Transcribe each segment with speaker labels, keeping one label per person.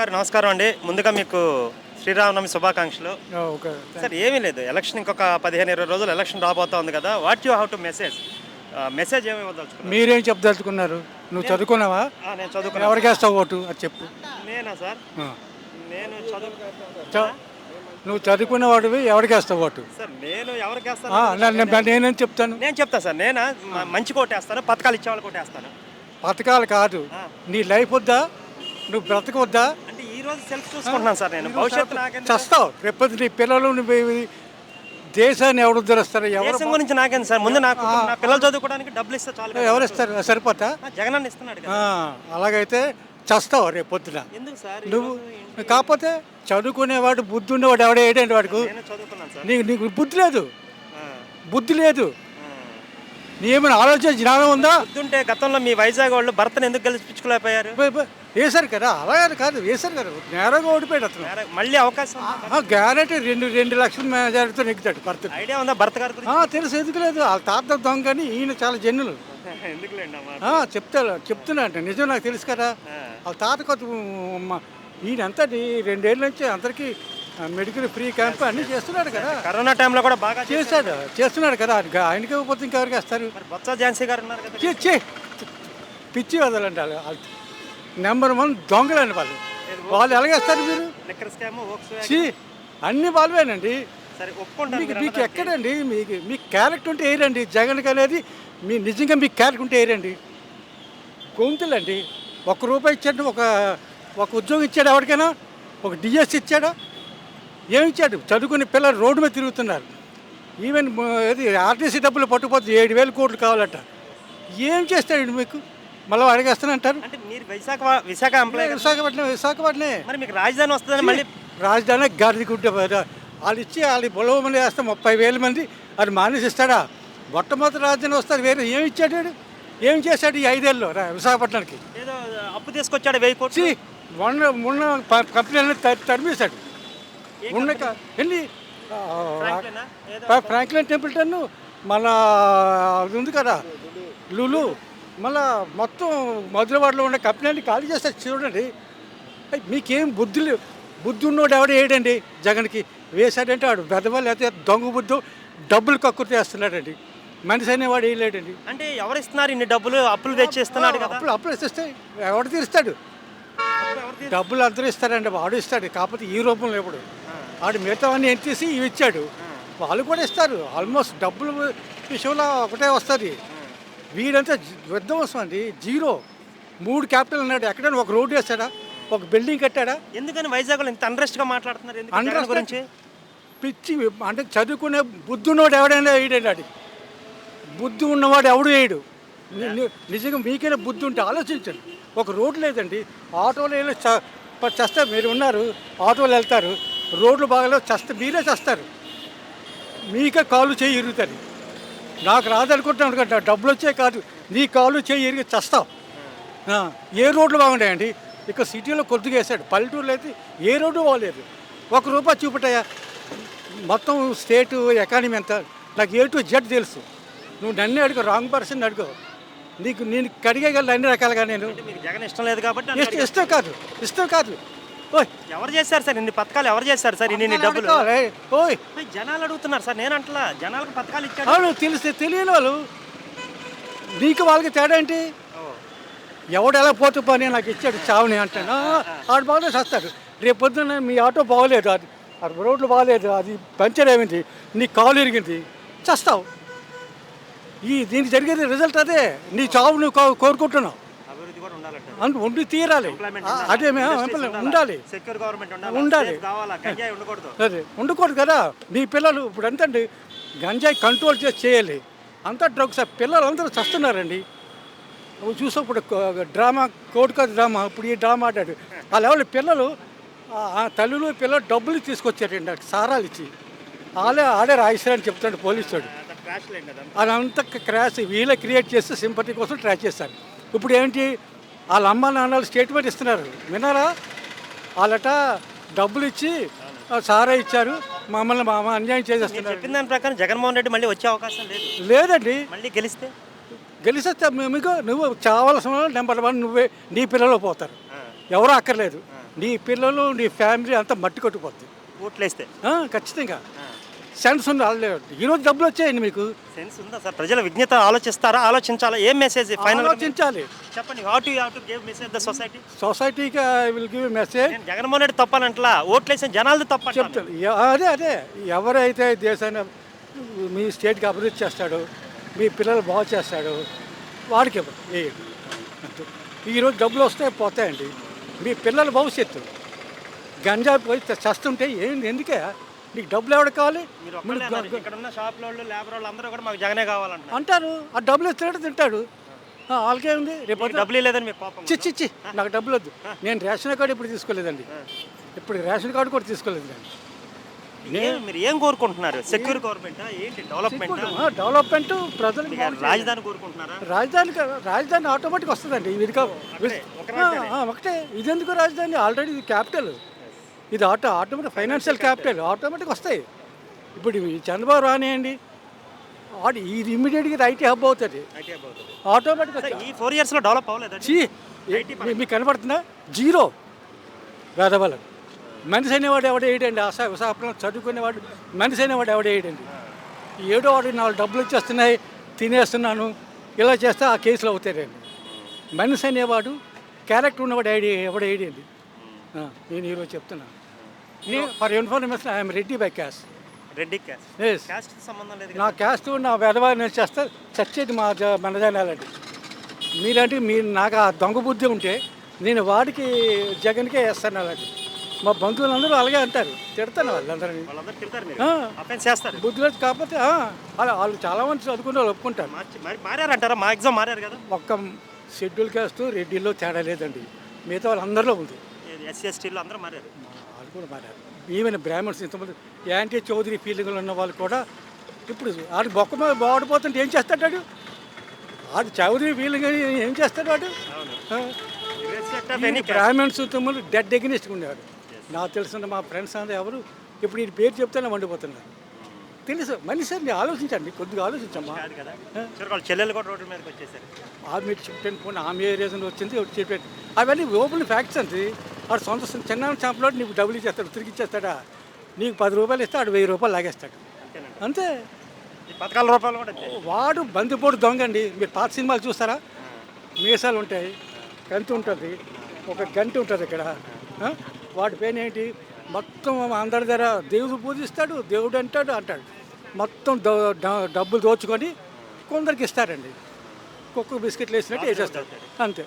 Speaker 1: గారు నమస్కారం అండి. ముందుగా మీకు శ్రీరామనవమి శుభాకాంక్షలు.
Speaker 2: ఓకే.
Speaker 1: సార్ ఏమీ లేదు. ఎలక్షన్ ఇంకొక పదిహేను ఇరవై రోజులు ఎలక్షన్ రాబోతా ఉంది కదా. What you have to message? Message ఏమి ఇవ్వదలుచుకున్నారు?
Speaker 2: మీరేం చెప్పదలుచుకున్నారు? నువ్వు చదువుకున్నావా?
Speaker 1: నేను చదువుకున్నా
Speaker 2: ఎవరికి వేస్తావు ఓటు? అది చెప్పు.
Speaker 1: నేనా సార్. నేను చదువు
Speaker 2: నువ్వు చదువుకున్న వాడివి ఎవరికి వేస్తావు ఓటు?
Speaker 1: సార్ నేను ఎవరికి వేస్తాను?
Speaker 2: నేనేం చెప్తాను?
Speaker 1: నేను చెప్తా సార్. నేనా? మంచి కోటేస్తాను పథకాలు ఇచ్చేవాళ్ళు కోటేస్తాను
Speaker 2: పథకాలు కాదు. నీ లైఫ్ వద్దా? నువ్వు బ్రతకొద్దా
Speaker 1: అంటే ఈ రోజు సెల్ఫ్ చూసుకుంటున్నాను సార్ నేను. భవిష్యత్తు
Speaker 2: చస్తావు. రేపొద్దు నీ పిల్లలు దేశాన్ని ఎవరు ఉద్ధరిస్తారు ఎవరు
Speaker 1: దేశం గురించి నాకేం సార్? ముందు నాకు నా పిల్లలు చదువుకోవడానికి డబ్బులు ఇస్తే చాలు.
Speaker 2: ఎవరు ఇస్తారు? సరిపోతా?
Speaker 1: జగన్ అన్న ఇస్తున్నాడు కదా.
Speaker 2: అలాగైతే చస్తావు రేపొద్దున.
Speaker 1: ఎందుకు సార్?
Speaker 2: నువ్వు కాకపోతే చదువుకునేవాడు బుద్ధి ఉన్నవాడు ఎవడే ఏంటంటే వాడికి?
Speaker 1: నేను చదువుకున్నాను సార్.
Speaker 2: నీకు నీకు బుద్ధి లేదు.
Speaker 1: ఆ,
Speaker 2: బుద్ధి లేదు. ఏమైనా ఆలోచన జ్ఞానం ఉందా?
Speaker 1: గుర్తుంటే గతంలో మీ వైజాగ్ వాళ్ళు భర్తను ఎందుకు గెలిపించుకోలేకపోయారు?
Speaker 2: వేశారు కదా అలాగే కాదు వేశారు కదా నేరంగా ఓడిపోయాడు అతను.
Speaker 1: మళ్ళీ అవకాశం?
Speaker 2: గ్యారెంటీ రెండు రెండు లక్షల మెజారిటీతో నెగ్గుతాడు భర్త
Speaker 1: ఐడియా ఉందా భర్త గారి
Speaker 2: తెలుసు ఎందుకు లేదు వాళ్ళ తాత దొంగ కానీ ఈయన చాలా జన్నులు చెప్తా చెప్తున్నా అంటే నిజం నాకు తెలుసు కదా. వాళ్ళ తాత కొత్త ఈయన అంతా రెండేళ్ళ నుంచి అందరికీ మెడికల్ ఫ్రీ క్యాంప్ అన్నీ చేస్తున్నాడు కదా.
Speaker 1: కరోనా టైంలో కూడా బాగా.
Speaker 2: చేశాడు. చేస్తున్నాడు కదా. ఆయనకి- ఇవ్వకపోతే ఇంకెవరికి వేస్తారు?
Speaker 1: బొత్స ఝాన్సీ గారు ఉన్నారు కదా.
Speaker 2: చే చే పిచ్చి వదలండి వాళ్ళు. నెంబర్ వన్ దొంగలండి వాళ్ళు. వాళ్ళు ఎలాగేస్తారు మీరు? చీ అన్ని వాళ్ళవేనండి. మీకు మీకు. ఎక్కడండి? మీకు మీ క్యారెక్టర్ ఉంటే ఏరండి. జగన్కి అనేది మీ నిజంగా మీ క్యారెక్టర్ ఉంటే ఏరండి. గొంతులండి. ఒక రూపాయి ఇచ్చాడు ఒక ఒక ఉద్యోగం ఇచ్చాడు ఎవరికైనా? ఒక డిఎస్ ఇచ్చాడా? ఏమి ఇచ్చాడు చదువుకునే పిల్లలు రోడ్డు మీద తిరుగుతున్నారు. ఈవెన్ ఏది ఆర్టీసీ డబ్బులు పట్టుకుపోతే ఏడు వేల కోట్లు కావాలట. ఏం చేస్తాడు మీకు? మళ్ళీ అడిగేస్తానంటారు
Speaker 1: అంటే మీరు విశాఖ విశాఖ.
Speaker 2: విశాఖపట్నం విశాఖపట్నమే
Speaker 1: మరి మీకు రాజధాని వస్తుందని మళ్ళీ
Speaker 2: రాజధాని గాడిద గుడ్డ వాళ్ళు ఇచ్చి వాళ్ళు బొలవ మంది వేస్తే ముప్పై వేల మంది అది మానేసి ఇస్తాడా మొట్టమొదటి రాజధాని వస్తారు వేరే. ఏమి ఇచ్చాడు? ఏం చేశాడు ఈ ఐదేళ్ళు విశాఖపట్నానికి?
Speaker 1: ఏదో అప్పు తీసుకొచ్చాడు వెయ్యి కోట్లు.
Speaker 2: మొన్న మొన్న కంపెనీలను త- తరిమేశాడు. ఉన్న వెళ్ళి
Speaker 1: ఫ్రాంక్లినా?
Speaker 2: టెంపుల్టన్ మన అది ఉంది కదా లులు మళ్ళా మొత్తం మధురవాడలో ఉన్న కంపెనీని ఖాళీ చేస్తారు చూడండి. మీకేం బుద్ధి లేవు. బుద్ధి ఉన్నోడు ఎవడు వేయడండి జగన్కి వేశాడంటే వాడు బెదవ లేకపోతే దొంగ బుద్ధు డబ్బులు కక్కుర్తి వేస్తున్నాడండి మనిషి అనేవాడు వేయలేడండి
Speaker 1: అంటే ఎవరు ఇస్తున్నారు ఇన్ని డబ్బులు? అప్పులు తెచ్చి ఇస్తున్నాడు కదా.
Speaker 2: అప్పుడు అప్పులు ఇస్తే ఎవడు తీరుస్తాడు? డబ్బులు అందరూ ఇస్తారండి వాడు ఇస్తాడు. కాకపోతే ఈ రూపంలో ఎప్పుడు వాడు మిగతావన్నీ ఎంత తీసి ఇవి ఇచ్చాడు. వాళ్ళు కూడా ఇస్తారు. ఆల్మోస్ట్ డబ్బులు విషయంలో ఒకటే వస్తుంది. వీడంతా విధ్వంసం అండి. జీరో. మూడు క్యాపిటల్ ఉన్నాడు. ఎక్కడైనా ఒక రోడ్డు వేస్తాడా? ఒక బిల్డింగ్ కట్టాడా?
Speaker 1: ఎందుకని వైజాగ్లో ఇంత అన్రెస్ట్గా మాట్లాడుతున్నారు
Speaker 2: Unrest
Speaker 1: గురించి?
Speaker 2: పిచ్చి అంటే చదువుకునే బుద్ధి ఉన్నవాడు ఎవడైనా వేయడండి బుద్ధి ఉన్నవాడు ఎవడు వేయడు. నిజంగా మీకైనా బుద్ధి ఉంటే ఆలోచించండి. ఒక రోడ్డు లేదండి. ఆటోలో వెళ్ళి చస్తే మీరు ఉన్నారు. ఆటోలు వెళ్తారు. రోడ్లు బాగాలేవు చస్తే మీరే చస్తారు. మీకే కాలు చేయి ఇరుగుతుంది నాకు రాదనుకుంటున్నాను కదా డబ్బులు వచ్చే కాదు. నీ కాలు చేయి ఇరిగి చస్తావు. ఏ రోడ్లు బాగుంటాయండి? ఇక్కడ సిటీలో కొద్దిగా వేసాడు. పల్లెటూరులో అయితే ఏ రోడ్డు బాగలేదు. ఒక రూపాయి చూపుతాయా మొత్తం స్టేట్ ఎకానమీ ఎంత నాకు ఏ టు జెడ్ తెలుసు. నువ్వు నన్ను అడుగు రాంగ్ పర్సన్ అడుగు. నీకు నేను కడిగేయగలను అన్ని రకాలుగా నేను.
Speaker 1: జగన్ ఇష్టం లేదు కాబట్టి.
Speaker 2: ఇష్టం కాదు. ఇష్టం కాదు. ఓయ్
Speaker 1: ఎవరు చేశారు సార్ ఇన్ని పథకాలు? ఎవరు చేశారు సార్ ఇన్ని డబ్బులు.
Speaker 2: ఓయ్.
Speaker 1: జనాలు అడుగుతున్నారు సార్. నేను అంటలా జనాలకు పథకాలు ఇచ్చాడు.
Speaker 2: అవును తెలిస్తే తెలియని వాళ్ళు. నీకు వాళ్ళకి తేడా ఏంటి? ఎవడు ఎలా పోతూ పని నాకు ఇచ్చాడు చావుని అంటాను. ఆడు బాగానే చేస్తాడు. రేపు పొద్దున్న మీ ఆటో బాగోలేదు. అది అది రోడ్లు బాగలేదు. అది పంచర్ అయింది నీ కాలు ఇరిగింది. చస్తావు. ఈ దీనికి జరిగేది రిజల్ట్ అదే. నీ చావు నువ్వు కోరుకుంటున్నావు. అందు ఉండి తీరాలి. ఆ? అదే మేము
Speaker 1: ఉండాలా?
Speaker 2: ఉండాలి. అదే ఉండకూడదు కదా. మీ పిల్లలు ఇప్పుడు ఎంతండి గంజాయి కంట్రోల్ చేసి చేయాలి. అంతా డ్రగ్స్ పిల్లలు అందరూ చస్తున్నారండి. నువ్వు చూసావు ఇప్పుడు డ్రామా కోడిక డ్రామా. ఇప్పుడు ఈ డ్రామా ఆడాడు. వాళ్ళు ఎవరు పిల్లలు ఆ ఆ తల్లులు పిల్లలు డబ్బులు తీసుకొచ్చారండి. సారాలు ఇచ్చి. వాళ్ళే ఆడే రాయిస్తారని చెప్తాడు
Speaker 1: లేండి అదంతా
Speaker 2: క్రాష్ వీళ్ళే క్రియేట్ చేస్తే సింపతి కోసం ట్రై చేస్తారు. ఇప్పుడు ఏంటి? వాళ్ళ అమ్మ నాన్నలు స్టేట్మెంట్ ఇస్తున్నారు. విన్నారా? వాళ్ళట డబ్బులు ఇచ్చి సారా ఇచ్చారు. మమ్మల్ని మా అమ్మ అన్యాయం చేసేస్తున్నారు.
Speaker 1: చెప్పిన దాని ప్రకారం జగన్మోహన్ రెడ్డి మళ్ళీ వచ్చే అవకాశం లేదు.
Speaker 2: లేదండి.
Speaker 1: మళ్ళీ గెలిస్తే?
Speaker 2: గెలిస్తే మీకు నువ్వు చావాల్సిన నెంబర్ వన్ నువ్వే నీ పిల్లలు పోతారు. ఎవరు అక్కర్లేదు. నీ పిల్లలు నీ ఫ్యామిలీ అంతా మట్టి కొట్టుకుపోద్ది.
Speaker 1: ఓట్లేస్తే?
Speaker 2: ఖచ్చితంగా. సెన్స్ ఉంది వాళ్ళే ఈరోజు డబ్బులు వచ్చాయండి మీకు?
Speaker 1: సెన్స్ ఉందా సార్? ప్రజల విజ్ఞత ఆలోచిస్తారా? ఆలోచించాలా? ఏం మెసేజ్ ఫైనల్
Speaker 2: ఆలోచించాలి.
Speaker 1: చెప్పండి you have to give message the society
Speaker 2: సొసైటీకి I will give message
Speaker 1: Jaganmohan Reddy తప్పనంట్లా ఓట్లేసిన జనాలది తప్ప
Speaker 2: చెప్తాను. ఎ- అదే అదే. ఎవరైతే దేశాన్ని మీ స్టేట్కి అభివృద్ధి చేస్తాడో మీ పిల్లలు బాగు చేస్తాడో వాడికి ఈరోజు డబ్బులు వస్తాయి పోతాయండి. మీ పిల్లల భవిష్యత్తు. గంజా పోయి చస్తుంటే ఏంటి ఎందుకే? నీకు డబ్బులు ఎవరికి కావాలి.
Speaker 1: ఇక్కడ ఉన్న షాప్ వాళ్ళు లేబర్ వాళ్ళు అందరూ కూడా మాకు జగనే కావాలంటున్నారు.
Speaker 2: అంటారు ఆ డబ్బులు ఇస్తాడు తింటాడు. వాళ్ళకే ఉంది. రేపు
Speaker 1: మీకు డబ్బులు లేదని మీకు కోపం
Speaker 2: చి చి చి నాకు డబ్బులు వద్దు. నేను రేషన్ కార్డు ఇప్పుడు తీసుకోలేదండి. ఇప్పుడు రేషన్ కార్డు కూడా తీసుకోలేదండి
Speaker 1: ఏం- మీరు ఏం కోరుకుంటున్నారు? సెక్యూర్ గవర్నమెంట్ ఏంటి డెవలప్మెంట్
Speaker 2: డెవలప్మెంట్ ప్రజలకు బాగు
Speaker 1: రాజధాని కోరుకుంటున్నారా?
Speaker 2: రాజధాని రాజధాని ఆటోమేటిక్ వస్తుందండి. ఇది ఒకటే ఇది ఎందుకు రాజధాని? ఆల్రెడీ ఇది క్యాపిటల్ ఇది auto automatic financial capital automatic వస్తాయి. ఇప్పుడు ఈ చంద్రబాబు రానియండి. ఇది ఇమ్మీడియట్గా ఇది ఐటీ హబ్ అవుతుంది. ఆటోమేటిక్
Speaker 1: ఈ ఫోర్ ఇయర్స్లో డెవలప్
Speaker 2: మీ- మీకు కనపడుతుందా? జీరో. వేదవాళ్ళం మనిషి అనేవాడు ఎవడ వేయడండి? ఆశా విశాఖపట్నం చదువుకునేవాడు మనిషి అనేవాడు ఎవడ వేయడండి? ఏడో వాడు నాలుగు డబ్బులు వచ్చేస్తున్నాయి తినేస్తున్నాను ఇలా చేస్తే ఆ కేసులు అవుతారండి మనిషి అనేవాడు క్యారెక్టర్ ఉన్నవాడు ఐడి ఎవడ వేయడండి? నేను ఈరోజు చెప్తున్నాను నేను for information I'm Reddy by caste
Speaker 1: Reddy caste
Speaker 2: yes
Speaker 1: caste సంబంధం లేదు
Speaker 2: నా క్యాస్ట్ నా వెధవా నేను చేస్తే చచ్చేది మా జ- మన జనాలండి. మీలాంటి మీరు నాకు ఆ దొంగ బుద్ధి ఉంటే నేను వాడికి జగన్కే వేస్తాను అలాంటి మా బంధువులందరూ అలాగే అంటారు. తిడతాను వాళ్ళందరినీ.
Speaker 1: చేస్తారు.
Speaker 2: బుద్ధి లేదు కాకపోతే అలా వాళ్ళు చాలామంది చదువుకునే వాళ్ళు ఒప్పుకుంటారు.
Speaker 1: మారారంటారా? మా ఎగ్జామ్ మారారు కదా.
Speaker 2: ఒక్క షెడ్యూల్ క్యాస్ట్ రెడ్డిలో తేడా లేదండి. మిగతా వాళ్ళందరిలో ఉంది.
Speaker 1: ఎస్సీ ఎస్టీలో అందరూ మారారు.
Speaker 2: వాళ్ళు కూడా మారారు. ఈవెన్ బ్రాహ్మణ్స్ ఇంతమంది యాంటీ చౌదరి ఫీలింగ్లు ఉన్న వాళ్ళు కూడా ఇప్పుడు ఆడు బొక్క మీద బాడిపోతుంటే ఏం చేస్తాడు వాడు? ఆడు చౌదరి ఫీలింగ్ అని ఏం చేస్తాడు వాడు. బ్రాహ్మణ్స్ తమ్ముడు డెడ్ ఎగ్నెస్ట్గా ఉండేవాడు. నాకు తెలిసిన మా ఫ్రెండ్స్ అందరూ ఎవరు ఇప్పుడు ఈ పేరు చెప్తేనే వండిపోతున్నారు. తెలుసు మనిషి అండి ఆలోచించండి కొద్దిగా ఆలోచించమ్మా.
Speaker 1: చెల్లెలు కూడా రోడ్డు మీదకి వచ్చేసారు.
Speaker 2: ఆ మీరు చెప్పాను పోనీ ఆమె ఏ రీజన్ వచ్చింది చెప్పాను అవన్నీ ఓపెన్ ఫ్యాక్ట్స్ అండి. వాడు సొంత చిన్న చాంపులో నీకు డబ్బులు ఇచ్చేస్తాడు తిరిగి ఇచ్చేస్తాడా? నీకు పది రూపాయలు ఇస్తే ఆడు వెయ్యి రూపాయలు లాగేస్తాడు. అంతే.
Speaker 1: పథకాల రూపాయలు కూడా.
Speaker 2: వాడు బందిపోటు దొంగ అండి మీరు పాత సినిమాలు చూస్తారా? మీసాలు ఉంటాయి కంతి ఉంటుంది ఒక గంట ఉంటుంది ఇక్కడ? వాడి పేరు ఏంటి మొత్తం అందరి దగ్గర దేవుడు పూజిస్తాడు దేవుడు అంటాడు అంటాడు. మొత్తం డబ్బులు దోచుకొని కొందరికి ఇస్తారండి. కుక్క బిస్కెట్లు వేసినట్టు వేసేస్తాడు అంతే.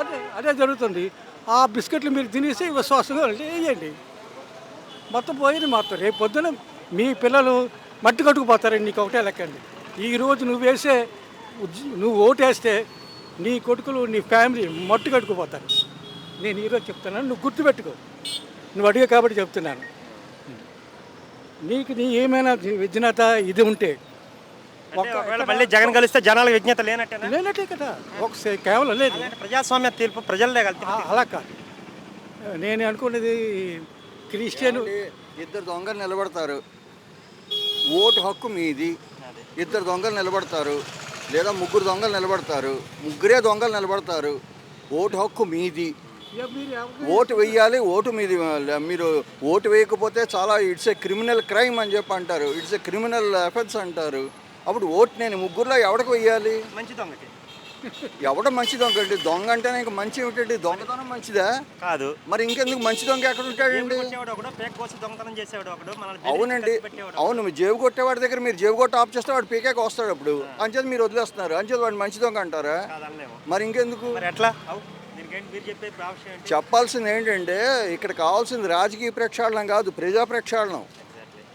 Speaker 2: అదే అదే జరుగుతుంది. ఆ బిస్కెట్లు మీరు తినేసి విశ్వాసంగా వేయండి. మొత్తం పోయింది మొత్తం రేపు పొద్దున మీ పిల్లలు మట్టి కట్టుకుపోతారండి నీకు ఒకటే లెక్కండి. ఈరోజు నువ్వు వేసే నువ్వు ఓటేస్తే నీ కొడుకులు నీ ఫ్యామిలీ మట్టి కట్టుకుపోతారు. నేను ఈరోజు చెప్తున్నాను నువ్వు గుర్తుపెట్టుకో. నువ్వు అడిగా కాబట్టి చెప్తున్నాను. నీకు నీ ఏమైనా విజ్ఞత ఇది ఉంటే
Speaker 1: ఒకవేళ మళ్ళీ జగన్ కలిస్తే జనాలకు విజ్ఞత లేనట్టేనా?
Speaker 2: లేనట్టే కదా. ఒక సే- కేవలం లేదు.
Speaker 1: ప్రజాస్వామ్య తీర్పు ప్రజలదే కలిపి
Speaker 2: ఆ- అలా కాదు. నేను అనుకున్నది క్రిస్టియన్
Speaker 3: ఇద్దరు దొంగలు నిలబడతారు. ఓటు హక్కు మీది. ఇద్దరు దొంగలు నిలబడతారు. లేదా ముగ్గురు దొంగలు నిలబడతారు. ముగ్గురే దొంగలు నిలబడతారు. ఓటు హక్కు మీది. ఓటు వెయ్యాలి ఓటు మీది. మీరు ఓటు వేయకపోతే చాలా ఇట్స్ ఏ క్రిమినల్ క్రైమ్ అని చెప్పి అంటారు. ఇట్స్ ఏ క్రిమినల్ అఫెన్స్ అంటారు. అప్పుడు ఓటు నేను ముగ్గురులో ఎవరికి వెయ్యాలి
Speaker 1: మంచి దొంగకి.
Speaker 3: ఎవడ మంచి దొంగ అండి? దొంగ అంటేనే ఇంకా మంచి ఏమిటండి? దొంగతనం మంచిదా?
Speaker 1: కాదు.
Speaker 3: మరి ఇంకెందుకు మంచి దొంగ ఎక్కడ ఉంటాడండి?
Speaker 1: దొంగతనం చేసేవాడు
Speaker 3: అవునండి. అవును జేబు కొట్టేవాడి దగ్గర మీరు జేబు కొట్టి ఆఫ్ చేస్తే వాడు పీకేకి వస్తాడు అప్పుడు. అంచేది మీరు వదిలేస్తున్నారు. అంచేది వాడు మంచి దొంగ అంటారా? మరి ఇంకెందుకు?
Speaker 1: ఎట్లా?
Speaker 3: చెప్పాల్సింది ఏంటంటే ఇక్కడ కావాల్సింది రాజకీయ ప్రక్షాళనం కాదు ప్రజా ప్రక్షాళనం.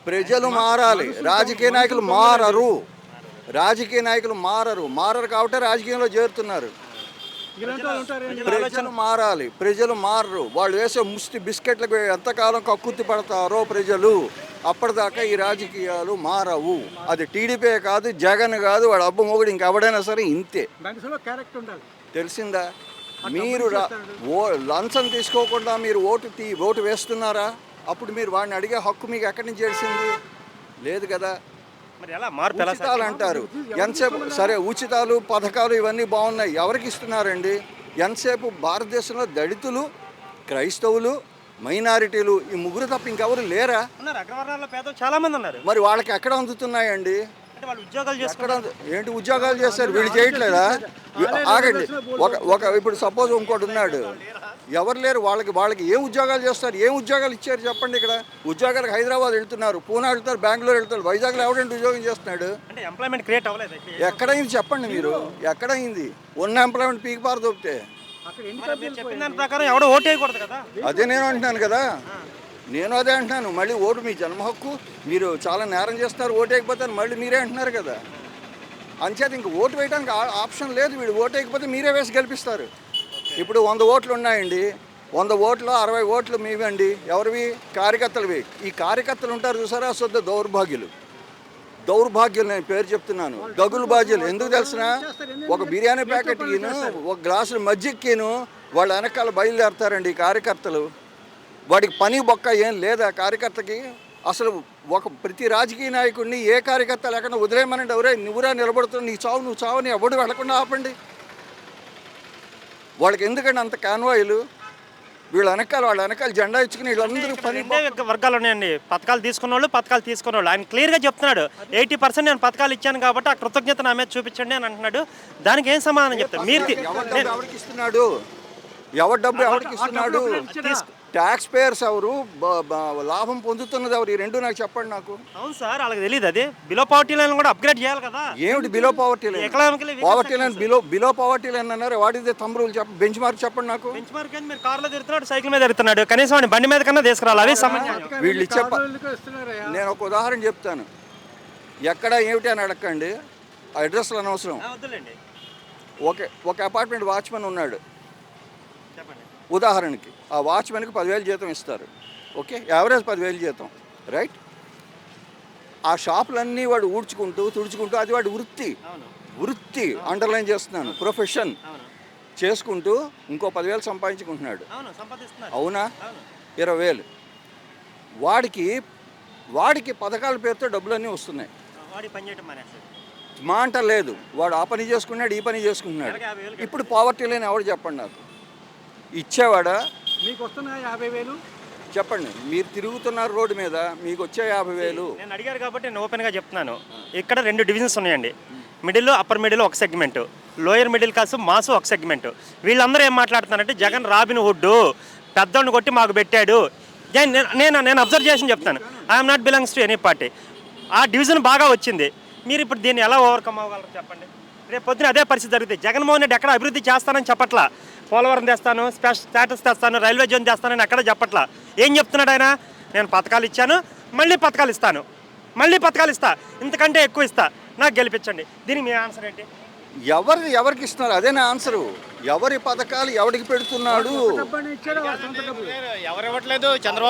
Speaker 3: ప్రజలు మారాలి. రాజకీయ నాయకులు మారరు. రాజకీయ నాయకులు మారరు. మారరు కాబట్టి రాజకీయంలో చేరుతున్నారు. ప్రజలు మారాలి. ప్రజలు మారరు. వాళ్ళు వేసే ముష్టి బిస్కెట్లకు ఎంతకాలం కక్కుర్తి పడతారో ప్రజలు అప్పటిదాకా ఈ రాజకీయాలు మారవు. అది టీడీపీ కాదు జగన్ కాదు వాడు అబ్బ మొగుడు ఇంకెవడైనా సరే ఇంతే. తెలిసిందా? మీరు ఓ లంచం తీసుకోకుండా మీరు ఓటు తీ ఓటు వేస్తున్నారా? అప్పుడు మీరు వాడిని అడిగే హక్కు మీకు ఎక్కడి నుంచి తెలిసింది లేదు కదా.
Speaker 1: మరి ఎలా మార్పు ఎలా
Speaker 3: ఉచితాలు అంటారు ఎంతసేపు సరే ఉచితాలు పథకాలు ఇవన్నీ బాగున్నాయి. ఎవరికి ఇస్తున్నారండి? ఎంతసేపు భారతదేశంలో దళితులు క్రైస్తవులు మైనారిటీలు ఈ ముగ్గురు తప్ప ఇంకెవరు లేరా?
Speaker 1: ఉన్నారు. అగ్రవర్ణాల్లో పేదలు చాలా మంది ఉన్నారు.
Speaker 3: మరి వాళ్ళకి ఎక్కడ అందుతున్నాయండి? ఏంటి ఉద్యోగాలు చేస్తారు వీళ్ళు చేయట్లేదా? ఆగండి. ఒక ఒక ఇప్పుడు సపోజ్ ఇంకోటి ఉన్నాడు. ఎవరు లేరు? వాళ్ళకి వాళ్ళకి ఏం ఉద్యోగాలు చేస్తారు? ఏం ఉద్యోగాలు ఇచ్చారు చెప్పండి ఇక్కడ? ఉద్యోగాలకు హైదరాబాద్ వెళ్తున్నారు. పూనా వెళ్తారు బెంగళూరు వెళ్తారు వైజాగ్లో ఎవడంటే ఉద్యోగం చేస్తున్నాడు?
Speaker 1: అంటే ఎంప్లాయ్మెంట్ క్రియేట్ అవ్వలేదు.
Speaker 3: ఎక్కడైంది చెప్పండి మీరు? ఎక్కడైంది? ఉన్న ఎంప్లాయ్మెంట్ పీకి పార అదే నేను అంటున్నాను కదా. నేను అదే అంటున్నాను మళ్ళీ ఓటు మీ జన్మ హక్కు మీరు చాలా నేరం చేస్తున్నారు ఓటు వేయకపోతే అని మళ్ళీ మీరే అంటున్నారు కదా. అంచేత ఇంక ఓటు వేయడానికి ఆ- ఆప్షన్ లేదు వీడు ఓటు వేయకపోతే మీరే వేసి గెలిపిస్తారు. ఇప్పుడు వంద ఓట్లు ఉన్నాయండి వంద ఓట్లు అరవై ఓట్లు మీవండి ఎవరివి? కార్యకర్తలవి. ఈ కార్యకర్తలు ఉంటారు చూసారా? శుద్ధ దౌర్భాగ్యులు. దౌర్భాగ్యులు నేను పేరు చెప్తున్నాను. గగులు బాధ్యులు ఎందుకు తెలిసిన? ఒక బిర్యానీ ప్యాకెట్కిను ఒక గ్లాసులు మజ్జిక్కిను వాళ్ళ వెనకాల బయలుదేరతారండి ఈ కార్యకర్తలు. వాడికి పని బొక్క ఏం లేదా కార్యకర్తకి? అసలు ఒక ప్రతి రాజకీయ నాయకుడిని ఏ కార్యకర్త లేకుండా వదిలేయమనండి ఎవరే? నువ్వురా నిలబడుతున్నా నీ చావు నువ్వు చావని ఎవడు వెళ్ళకుండా ఆపండి. వాళ్ళకి ఎందుకండి అంత కాన్వాయిలు? వీళ్ళ వెనకాల వాళ్ళ వెనకాల జెండా ఇచ్చుకుని వీళ్ళందరూ పని
Speaker 1: వర్గాలు ఉన్నాయండి. పథకాలు తీసుకున్న వాళ్ళు పథకాలు తీసుకున్న వాళ్ళు ఆయన క్లియర్గా చెప్తున్నాడు. ఎయిటీ పర్సెంట్ నేను పథకాలు ఇచ్చాను కాబట్టి ఆ కృతజ్ఞత నా మీద చూపించండి అని అంటున్నాడు. దానికి ఏం సమాధానం చెప్తారు? మీరు
Speaker 3: ఎవరికి ఇస్తున్నాడు? ఎవరి డబ్బు ఎవరికి ఇస్తున్నాడు? ట్యాక్స్ పేయర్స్ ఎవరు లాభం పొందుతున్నది ఎవరు? ఈ రెండు నాకు చెప్పండి నాకు.
Speaker 1: అవును సార్ వాళ్ళకి తెలియదు అది. బిలో పవర్టీ లైన్ కూడా అప్గ్రేడ్ చేయాలి కదా.
Speaker 3: ఏమిటి below poverty line
Speaker 1: economically
Speaker 3: poverty line below below poverty line అన్నారు. What is the thumb rule చెప్ప బెంచ్ మార్క్ చెప్పండి నాకు.
Speaker 1: బెంచ్ మార్క్ అని మీరు కార్లో తిరుగుతున్నాడు సైకిల్ మీద తిరుగుతున్నాడు. కనీసం వాడిని బండి మీద కన్నా తీసుకురావాలి. అవి సమస్య
Speaker 3: వీళ్ళు ఇచ్చే నేను ఒక ఉదాహరణ చెప్తాను. ఎక్కడ ఏమిటి అని అడగండి. ఆ అడ్రస్లు అనవసరం.
Speaker 1: వద్దులేండి.
Speaker 3: ఒక ఒక అపార్ట్మెంట్ వాచ్మెన్ ఉన్నాడు.
Speaker 1: చెప్పండి.
Speaker 3: ఉదాహరణకి. ఆ వాచ్మెన్కి పదివేలు జీతం ఇస్తారు. ఓకే? యావరేజ్ పదివేలు జీతం. రైట్? ఆ షాపులన్నీ వాడు ఊడ్చుకుంటూ తుడుచుకుంటూ అది వాడి వృత్తి. వృత్తి అండర్లైన్ చేస్తున్నాను. ప్రొఫెషన్. చేసుకుంటూ ఇంకో పదివేలు సంపాదించుకుంటున్నాడు.
Speaker 1: అవును
Speaker 3: ఇరవై వేలు వాడికి వాడికి పథకాల పేరుతో డబ్బులన్నీ వస్తున్నాయి. మా అంట లేదు. వాడు ఆ పని చేసుకున్నాడు ఈ పని చేసుకుంటున్నాడు. ఇప్పుడు పావర్టీ లేని ఎవడు చెప్పండి నాకు? ఇచ్చేవాడా?
Speaker 2: మీకు వస్తున్నాయా యాభై వేలు?
Speaker 3: చెప్పండి మీరు తిరుగుతున్నారు రోడ్డు మీద మీకు వచ్చే యాభై వేలు.
Speaker 1: నేను అడిగారు కాబట్టి నేను ఓపెన్గా చెప్తున్నాను. ఇక్కడ రెండు డివిజన్స్ ఉన్నాయండి. మిడిల్ అప్పర్ మిడిల్ ఒక segment. Lower middle class mass ఒక సెగ్మెంట్. వీళ్ళందరూ ఏం మాట్లాడుతున్నారంటే జగన్ రాబిన్ హుడ్ పెద్దోడిని కొట్టి మాకు పెట్టాడు. నేను నేను- అబ్జర్వ్ చేసి చెప్తాను. I'm not belongs to any party ఆ డివిజన్ బాగా వచ్చింది. మీరు ఇప్పుడు దీన్ని ఎలా ఓవర్కమ్ అవ్వగలరు చెప్పండి? రేపు పొద్దున అదే పరిస్థితి జరుగుతుంది జగన్మోహన్ రెడ్డి ఎక్కడ అభివృద్ధి చేస్తానని చెప్పట్లా. పోలవరం తెస్తాను స్పెషల్ స్టాటస్ తెస్తాను రైల్వే జోన్ తెస్తానని ఎక్కడ చెప్పట్లా ఏం చెప్తున్నాడు ఆయన నేను పథకాలు ఇచ్చాను మళ్ళీ పథకాలు ఇస్తాను మళ్ళీ పథకాలు ఇస్తా ఇంతకంటే ఎక్కువ ఇస్తా నాకు గెలిపించండి దీనికి మీ ఆన్సర్ ఏంటి
Speaker 3: ఎవరు ఎవరికి ఇస్తున్నారు అదే నా ఆన్సరు ఎవరి పథకాలు ఎవరికి పెడుతున్నాడు
Speaker 4: ఎవరు ఇవ్వట్లేదు చంద్రబాబు